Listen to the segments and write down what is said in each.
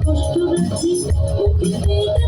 কষ্ট রাখি মুখে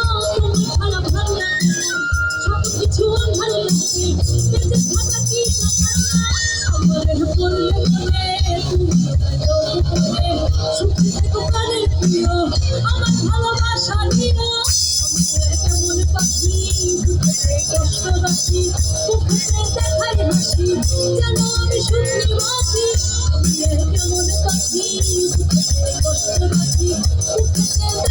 দিও আমার ভালোবাসা দিও কেমন পাখি দুঃখে কষ্ট বাসি দুঃখে দেখাই হাসি যেন আমি শুনি বাসি কেমন পাখি দুঃখে কষ্ট বাসি দুঃখে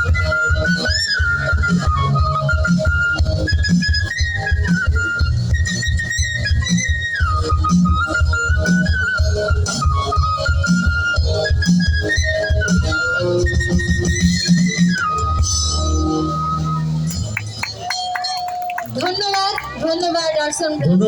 生人